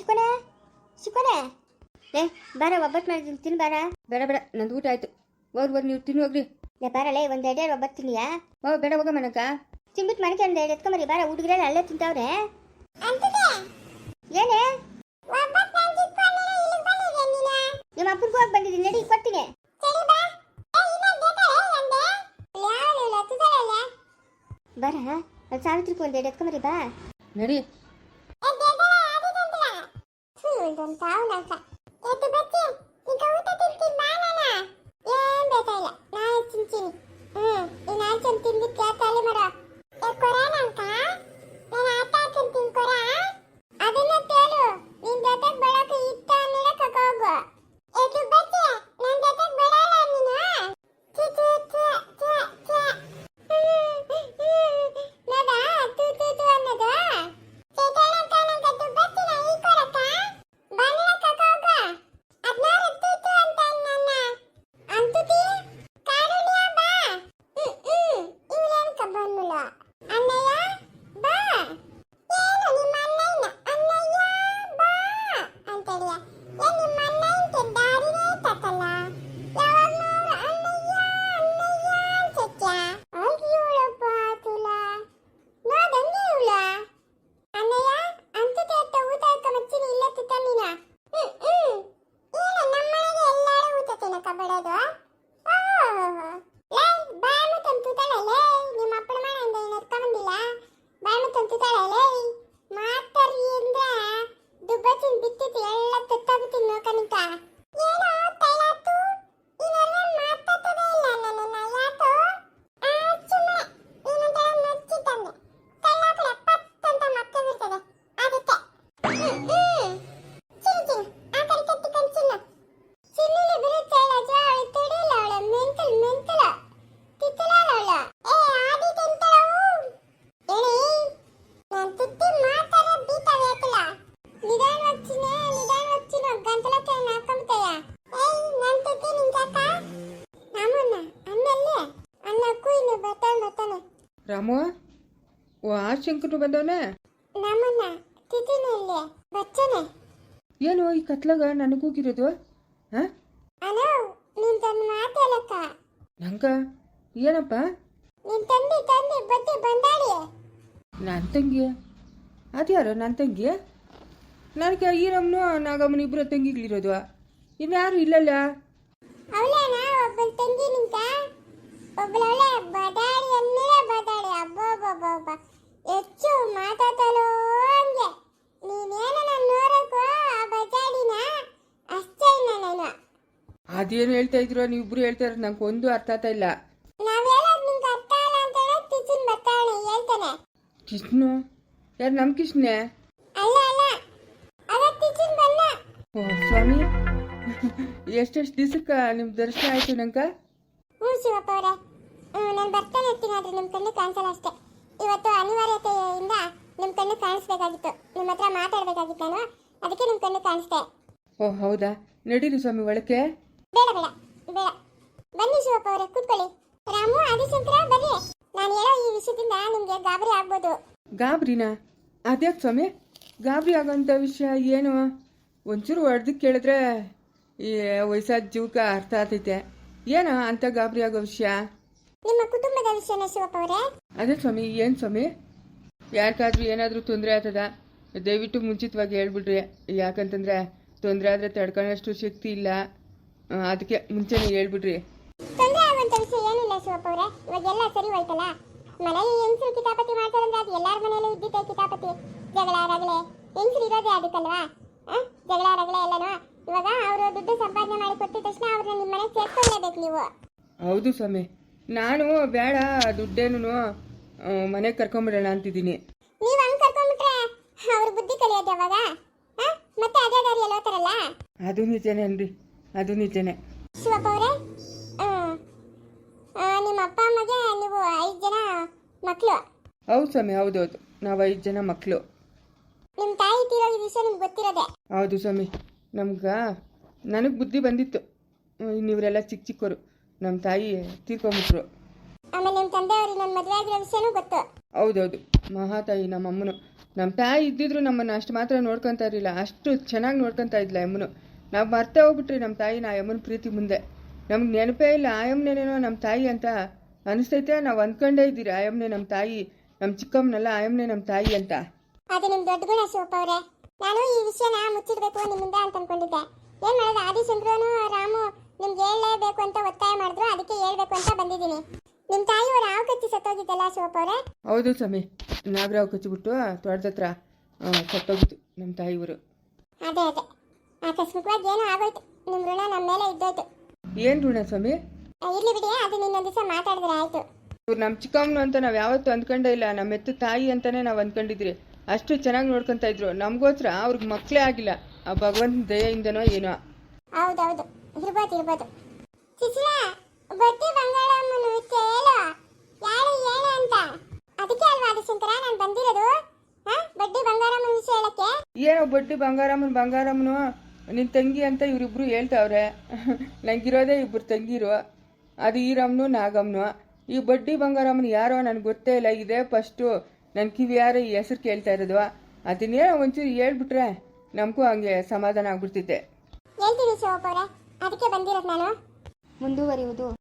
ಲೇ ಶಿಕೋನೆ ಶಿಕೋನೆ ಲೇ ಬಾರ ಒಬ್ಬಟ್ಟು ಮಾಡಿದ್ದೀನಿ ತಿನ್ ಬಾರ ಬೇಡ ಬೇಡ ನಂದು ಊಟ ಆಯ್ತು ಹೋಗ್ರಿ ಹೋಗಿ ನೀವು ತಿನ್ನು ಹೋಗ್ರಿ ಲೇ ಬಾರಲೇ ಒಂದು ಎರಡೆರಡು ಒಬ್ಬಟ್ಟು ತಿನ್ನಿಯಾ ಓ ಬೇಡ ಹೋಗ ಮನಕ ತಿನ್ಬಿಟ್ಟು ಮನೆಗೆ ಒಂದು ಎರಡು ಎತ್ಕೊಂಬರಿ ಬಾರ ಹುಡುಗರೆಲ್ಲ ಅಲ್ಲೇ ತಿಂತಾವ್ರೆ ಏನೇ ನಿಮ್ಮ ಅಪ್ಪನಿಗೂ ಹೋಗಿ ಬಂದಿದ್ದೀನಿ ನಡಿ ಕೊಡ್ತೀನಿ ಬರ ಅದು ಸಾವಿತ್ರಿಗೂ ಒಂದು ಎರಡು ಎತ್ಕೊಂಬರಿ ಬಾ ನಡಿ tahu nak angkat. Kereta berkir. Hello. Ramu ಓ ಆ ಶಂಕರು ಬಂದವನೇ? ಏನು ಈ ಕತ್ಲಾಗ ನನಗೂಗಿರೋದು ಹಾಂ? ನಂಗ? ಏನಪ್ಪ? ನನ್ನ ತಂಗಿ ಅದ್ಯಾರು ನನ್ನ ತಂಗಿ ನನಗೆ ಈರಮ್ಮನು ನಾಗಮ್ಮನ ಇಬ್ಬರು ತಂಗಿಗಳಿರೋದು. ಇನ್ಯಾರು ಇಲ್ಲಲ್ಲ? ಅವಳೇನ ಒಬ್ಬಳ ತಂಗಿ ನಿಂತ? ಒಬ್ಬಳವಳೆ ಬದಾಡಿ ಅನ್ನೇ ಬದಾಡಿ ಅಬ್ಬಬ್ಬಬ್ಬ ಹೆಚ್ಚು ಮಾತಾಡಲು ಹಂಗೆ ನೀನೇನ ನಾನು ನೋಡಕ್ಕೋ ಆ ಬಜಾಡಿನ ಅಷ್ಟೇ ಇಲ್ಲ ನಾನು ಅದೇನು ಹೇಳ್ತಾ ಇದ್ರು ನೀವಿಬ್ರು ಹೇಳ್ತಾ ಇರೋದು ನಂಗೆ ಒಂದು ಅರ್ಥ ಆಗ್ತಾ ಇಲ್ಲ. ಕೃಷ್ಣ? ಯಾರು ನಮ್ಮ ಕೃಷ್ಣೇ? ಓ ಸ್ವಾಮಿ. ಎಷ್ಟೆಷ್ಟು ದಿವಸಕ್ಕೆ ನಿಮ್ಮ ದರ್ಶನ ಆಯಿತು ನಂಗೆ? ಹ್ಞೂ ಶಿವಪ್ಪ ಅವರೇ. ನಾನು ಬರ್ತಾನೆ ಇರ್ತೀನಿ ಆದ್ರೆ ನಿಮ್ಮ ಕಣ್ಣು ಕಾಣಿಸಲ್ಲ ಅಷ್ಟೇ. ಇವತ್ತು ಅನಿವಾರ್ಯತೆಯಿಂದ ನಿಮ್ಮ ಕಣ್ಣು ಕಾಣಿಸ್ಬೇಕಾಗಿತ್ತು. ನಿಮ್ಮ ಹತ್ರ ಮಾತಾಡ್ಬೇಕಾಗಿತ್ತು ನಾನು ಅದಕ್ಕೆ ನಿಮ್ಮ ಕಣ್ಣು ಕಾಣಿಸ್ದೆ. ಓ ಹೌದಾ? ನಡೀರಿ ಸ್ವಾಮಿ ಒಳಕ್ಕೆ. ಬೇಡ ಬೇಡ ಬೇಡ. ಬನ್ನಿ ಶಿವಪ್ಪ ಅವರೇ ಕೂತ್ಕೊಳ್ಳಿ. ರಾಮು ಆದಿಶಂಕರ ಬನ್ನಿ. ನಾನು ಹೇಳೋ ಈ ವಿಷಯದಿಂದ ನಿಮಗೆ ಗಾಬರಿ ಆಗ್ಬೋದು. ಗಾಬರಿನಾ? ಅದ್ಯಾಕೆ ಸ್ವಾಮಿ? ಗಾಬರಿ ಆಗೋಂಥ ವಿಷಯ ಏನು? ಒಂಚೂರು ಹೊಡೆದಕ್ಕೆ ಕೇಳಿದ್ರೆ ಈ ವಯಸ್ಸಾದ ಜೀವಕ ಅರ್ಥ ಆಗ್ತೈತೆ. ಏನು ಅಂತ ಗಾಬರಿ ಆಗೋ ವಿಷಯ? ನಿಮ್ಮ ಕುಟುಂಬದ ವಿಷಯನ ಶಿವಪ್ಪ ಅವರೇ? ಅದೇ ಸ್ವಾಮಿ ಏನು ಸ್ವಾಮಿ? ಯಾರಿಗಾದ್ರೂ ಏನಾದರೂ ತೊಂದರೆ ಆಗ್ತದ? ದಯವಿಟ್ಟು ಮುಂಚಿತವಾಗಿ ಹೇಳ್ಬಿಡ್ರಿ. ಯಾಕಂತಂದ್ರೆ ತೊಂದರೆ ಆದರೆ ತಡ್ಕೊಳ್ಳೋಷ್ಟು ಶಕ್ತಿ ಇಲ್ಲ. ಅದಕ್ಕೆ ಮುಂಚೆನೇ ಹೇಳ್ಬಿಡ್ರಿ. ತೊಂದರೆ ಆಗುವಂತ ವಿಷಯ ಏನಿಲ್ಲ ಶಿವಪ್ಪ ಅವರೇ. ಇವಾಗೆಲ್ಲ ಸರಿ ಹೋಯ್ತಲ್ಲ? ಮನೆಯಲ್ಲಿ ಹೆಂಗಸರು ಕಿತಾಪತಿ ಮಾಡ್ತಾರಂದ್ರೆ ಅದು ಎಲ್ಲಾರ ಮನೆಯಲ್ಲೂ ಇದ್ದಿದ್ದೆ ಕಿತಾಪತಿ? ಜಗಳ ರಗಳೆ ಹೆಂಗಸರು ಇರೋದೇ ಅದಕ್ಕಲ್ವಾ? ಜಗಳ ರಗಳೆ ಎಲ್ಲನೂ? ಇವಾಗ ಅವರು ದುಡ್ಡು ಸಂಪಾದನೆ ಮಾಡಿ ಕೊಟ್ಟಿದ ತಕ್ಷಣ ಅವ್ರನ್ನ ನಿಮ್ಮ ಮನೆಗೆ ಸೇರ್ಕೊಳ್ಳೇಬೇಕು ನೀವು. ಹೌದು ಸ್ವಾಮಿ. ನಾನು ಬೇಡ ದುಡ್ಡೇನು ಮನೆಗೆ ಕರ್ಕೊಂಬಿಡೋಣ ಅಂತಿದ್ದೀನಿ. ನೀವು ಹಂಗ್ ಕರ್ಕೊಂಡ್ಬಿಟ್ರೆ ಅವ್ರ ಬುದ್ಧಿ ಕಲಿಯೋದು ಯಾವಾಗ? ಮತ್ತೆ ಅದೇ ದಾರಿಯಲ್ಲಿ ಹೋಗ್ತಾರಲ್ಲ? ಅದು ನಿಜನೇ ಅನ್ರಿ ಅದು ನಿಜನೇ. ಶಿವಪ್ಪ ಅವರೇ ನಿಮ್ಮ ಅಪ್ಪ ಅಮ್ಮಗೆ ನೀವು ಐದು ಜನ ಮಕ್ಕಳು ಹೌದು ಸ್ವಾಮಿ ಹೌದೌದು. ನಾವು ಐದು ಜನ ಮಕ್ಕಳು ನಿಮ್ಮ ತಾಯಿ ತೀರೋ ಈ ವಿಷಯ ನಿಮ್ಗೆ ಗೊತ್ತಿರೋದೆ? ಹೌದು ಸ್ವಾಮಿ. ನಮ್ಗೆ ನನಗೆ ಬುದ್ಧಿ ಬಂದಿತ್ತು. ಇನ್ನಿವರೆಲ್ಲ ಚಿಕ್ಕ ಚಿಕ್ಕವರು ನಮ್ಮ ತಾಯಿ ತೀರ್ಕೊಂಬಿಟ್ರು. ಆಮೇಲೆ ನಿಮ್ಮ ತಂದೆಯವ್ರಿಗೆ ನನ್ನ ಮದುವೆ ಆಗಿರೋ ವಿಷಯನೂ ಗೊತ್ತು. ಹೌದೌದು. ಮಹಾತಾಯಿ ನಮ್ಮ ಅಮ್ಮನು ನಮ್ಮ ತಾಯಿ ಇದ್ದಿದ್ರು ನಮ್ಮನ್ನು ಅಷ್ಟು ಮಾತ್ರ ನೋಡ್ಕೊತಾ ಇರಲಿಲ್ಲ. ಅಷ್ಟು ಚೆನ್ನಾಗಿ ನೋಡ್ಕೊತಾ ಇದ್ಲ ಅಮ್ಮನು. ನಾವು ಮರ್ತೇ ಹೋಗ್ಬಿಟ್ರಿ ನಮ್ಮ ತಾಯಿ ನಾ ಯಮ್ಮನ ಪ್ರೀತಿ ಮುಂದೆ. ನಮ್ಗೆ ನೆನಪೇ ಇಲ್ಲ ಆಯಮ್ಮನೇನೇನೋ ನಮ್ಮ ತಾಯಿ ಅಂತ ಅನಿಸ್ತೈತೆ. ನಾವು ಅಂದ್ಕೊಂಡೇ ಇದ್ದೀರಿ ಆಯಮ್ಮನೆ ನಮ್ಮ ತಾಯಿ ನಮ್ಮ ಚಿಕ್ಕಮ್ಮನೆಲ್ಲ ಆಯಮ್ಮನೆ ನಮ್ಮ ತಾಯಿ ಅಂತ. ಅದು ನಿಮ್ ದೊಡ್ಡ ಗುಣ ಶಿವಪ್ಪ ಅವರೇ. ನಾನು ಈ ವಿಷಯನ ಮುಚ್ಚಿಡ್ಬೇಕು ನಿಮ್ಮಿಂದ ಅಂತ ಅನ್ಕೊಂಡಿದ್ದೆ. ಏನ್ ಮಾಡೋದು ಆದಿಚಂದ್ರನು ರಾಮು ನಿಮ್ಗೆ ಹೇಳಲೇಬೇಕು ಅಂತ ಒತ್ತಾಯ ಮಾಡಿದ್ರು ಅದಕ್ಕೆ ಹೇಳ್ಬೇಕು ಅಂತ ಬಂದಿದ್ದೀನಿ. ನಿಮ್ ಅವ್ರ ಹಾವು ಕಚ್ಚಿ ಸತ್ತೋಗಿದ್ದಲ್ಲ ಶಿವಪ್ಪ ಅವರೇ? ಹೌದು ಸ್ವಾಮಿ ನಾಗರಾವ್ ಕಚ್ಚಿಬಿಟ್ಟು ತೋಟದ ಹತ್ರ ಸತ್ತೋಗಿತ್ತು ನಮ್ಮ ತಾಯಿಯವರು ಅದೇ ಅದೇ. ಆಕಸ್ಮಿಕವಾಗಿ ಏನೋ ಆಗೋಯ್ತು. ನಿಮ್ಮ ಋಣ ನಮ್ಮ ಮೇಲೆ ಇದ್ದೋಯ್ತು. ಏನು ಋಣ ಸ್ವಾಮಿ? ಆ, ಇರ್ಲಿ ಬಿಡಿ ಅದು ನಿನ್ನ ದಿವಸ ಮಾತಾಡಿದ್ರೆ ಆಯ್ತು. ಇವ್ರು ನಮ್ಮ ಚಿಕ್ಕಮ್ಮನು ಅಂತ ನಾವು ಯಾವತ್ತೂ ಅಂದ್ಕೊಂಡೇ ಇಲ್ಲ. ನಮ್ಮ ಎತ್ತು ತಾಯಿ ಅಂತಾನೆ ನಾವು ಅಂದ್ಕೊಂಡಿದ್ರಿ. ಅಷ್ಟು ಚೆನ್ನಾಗಿ ನೋಡ್ಕೊಂತ ಇದ್ರು. ನಮಗೋಸ್ಕರ ಅವ್ರಿಗೆ ಮಕ್ಕಳೇ ಆಗಿಲ್ಲ. ಆ ಭಗವಂತ ದಯೆಯಿಂದನೋ ಏನೋ. ಹೌದೌದು. ಇರ್ಬೋದು ಇರ್ಬೋದು. ಶಿಶಿರಾ ಬಡ್ಡಿ ಬಂಗಾಳಮ್ಮನ ಕೇಳು ಯಾರು ಏನು ಅಂತ. ಅದಕ್ಕೆ ಅಲ್ವಾ ಆದಿಶಂಕರ ನಾನು ಬಂದಿರೋದು. ಹಾ ಬಡ್ಡಿ ಬಂಗಾರಮ್ಮನ ವಿಷಯ ಹೇಳಕ್ಕೆ? ಏನೋ ಬಡ್ಡಿ ಬಂಗಾರಮ್ಮನ ಬಂಗಾರಮ್ಮನು? ನಿನ್ನ ತಂಗಿ ಅಂತ ಇವರಿಬ್ರು ಹೇಳ್ತಾವ್ರೆ. ನಂಗಿರೋದೇ ಇಬ್ಬರು ತಂಗಿರು. ಅದು ಈರಮ್ನು ನಾಗಮ್ಮನು ಈ ಬಡ್ಡಿ ಬಂಗಾರಮ್ಮನ ಯಾರೋ ನನಗೆ ಗೊತ್ತೇ ಇಲ್ಲ. ಇದೇ ಫಸ್ಟು. ನನ್ನ ಕಿವಿ ಯಾರು ಈ ಹೆಸರು ಕೇಳ್ತಾ ಇರೋದು. ಅದನ್ನೇ ಒಂಚೂರು ಹೇಳ್ಬಿಟ್ರೆ ನಮಗೂ ಹಂಗೆ ಸಮಾಧಾನ ಆಗ್ಬಿಡ್ತಿದ್ದೆ. ಹೇಳ್ತೀನಿ ಶಿವಪ್ಪ ಅವರೇ. ಅದಕ್ಕೆ ಬಂದಿರೋದು ನಾನು. ಮುಂದುವರಿಯುವುದು.